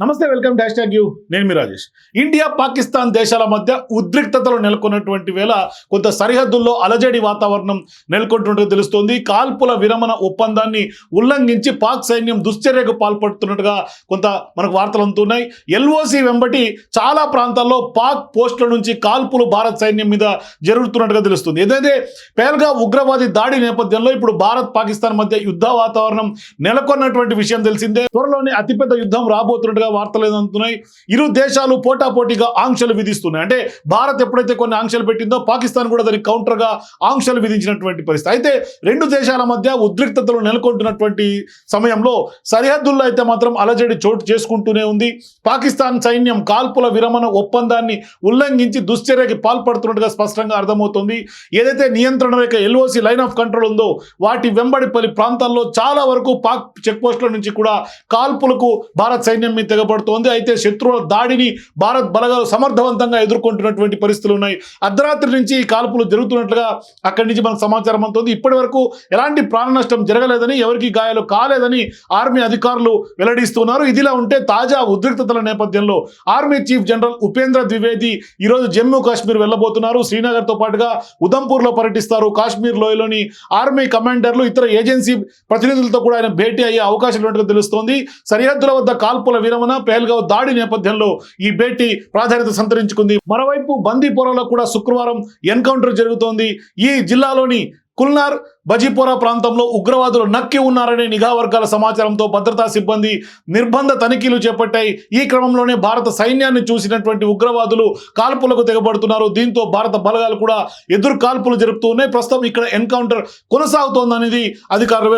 నమస్తే welcome dash tag you. నేను మీ Rajesh. India Pakistan దేశాల మధ్య ఉద్రిక్తతలు నెలకొన్నటువంటి వేళ కొంత సరిహద్దుల్లో అలజడి వాతావరణం నెలకొంటున్నట్టు తెలుస్తోంది. కాల్పుల విరమణ ఒప్పందాన్ని ఉల్లంఘించి పాక్ సైన్యం దుశ్చర్యకు పాల్పడుతున్నట్టుగా కొంత మనకు వార్తలు అందుతున్నాయి. ఎల్ఓసి వెంబటి చాలా ప్రాంతాల్లో పాక్ పోస్టుల నుంచి కాల్పులు భారత్ సైన్యం మీద జరుగుతున్నట్టుగా తెలుస్తుంది. ఏదైతే పేల్గా ఉగ్రవాది దాడి నేపథ్యంలో ఇప్పుడు భారత్ పాకిస్తాన్ మధ్య యుద్ధ వాతావరణం నెలకొన్నటువంటి విషయం తెలిసిందే. త్వరలోనే అతిపెద్ద యుద్ధం రాబోతున్నట్టుగా వార్తలు అందుతున్నాయి ఇరు దేశాలు పోటాపోటీగా ఆంక్షలు విధిస్తున్నాయి. అంటే భారత్ ఎప్పుడైతే కొన్ని ఆంక్షలు పెట్టిందో పాకిస్తాన్ కూడా దానికి కౌంటర్గా ఆంక్షలు విధించినటువంటి పరిస్థితి. అయితే రెండు దేశాల మధ్య ఉద్రిక్తతలు నెలకొంటున్నటువంటి సమయంలో సరిహద్దుల్లో అయితే మాత్రం అలజడి చోటు చేసుకుంటూనే ఉంది. పాకిస్తాన్ సైన్యం కాల్పుల విరమణ ఒప్పందాన్ని ఉల్లంఘించి దుశ్చర్యకి పాల్పడుతున్నట్టుగా స్పష్టంగా అర్థమవుతుంది. ఏదైతే నియంత్రణ రేఖ ఎల్ఓసి లైన్ ఆఫ్ కంట్రోల్ ఉందో వాటి వెంబడి పలు ప్రాంతాల్లో చాలా వరకు పాక్ చెక్ పోస్టుల నుంచి కూడా కాల్పులకు భారత్ సైన్యం మీద తెగబడుతోంది అయితే శత్రువుల దాడిని భారత్ బలగాలు సమర్థవంతంగా ఎదుర్కొంటున్నటువంటి పరిస్థితులు ఉన్నాయి. అర్ధరాత్రి నుంచి ఈ కాల్పులు జరుగుతున్నట్లుగా అక్కడి నుంచి మనకు సమాచారం అందుతుంది. ఇప్పటి వరకు ఎలాంటి ప్రాణ నష్టం జరగలేదని ఎవరికి గాయాలు కాలేదని ఆర్మీ అధికారులు వెల్లడిస్తున్నారు. ఇదిలా ఉంటే తాజా ఉద్రిక్తతల నేపథ్యంలో army chief general Upendra Dwivedi ఈరోజు జమ్మూ కాశ్మీర్ వెళ్ళబోతున్నారు. శ్రీనగర్తో పాటుగా ఉదంపూర్లో పర్యటిస్తారు. కాశ్మీర్ లోయలోని ఆర్మీ కమాండర్లు ఇతర ఏజెన్సీ ప్రతినిధులతో కూడా ఆయన భేటీ అయ్యే అవకాశం ఉన్నట్టుగా తెలుస్తోంది. సరిహద్దుల వద్ద కాల్పుల విరమణ పేల్గావ్ దాడి నేపథ్యంలో ఈ భేటీ ప్రాధాన్యత సంతరించుకుంది. మరోవైపు బందీపోరాలో కూడా శుక్రవారం ఎన్కౌంటర్ జరుగుతోంది. ఈ జిల్లాలోని కుల్నార్ బజీపోరా ప్రాంతంలో ఉగ్రవాదులు నక్కి ఉన్నారనే నిఘా వర్గాల సమాచారంతో భద్రతా సిబ్బంది నిర్బంధ తనిఖీలు చేపట్టాయి. ఈ క్రమంలోనే భారత సైన్యాన్ని చూసినటువంటి ఉగ్రవాదులు కాల్పులకు తెగబడుతున్నారు. దీంతో భారత బలగాలు కూడా ఎదురు కాల్పులు జరుపుతూ ఉన్నాయి ప్రస్తుతం ఇక్కడ ఎన్కౌంటర్ కొనసాగుతోందనేది అధికారులు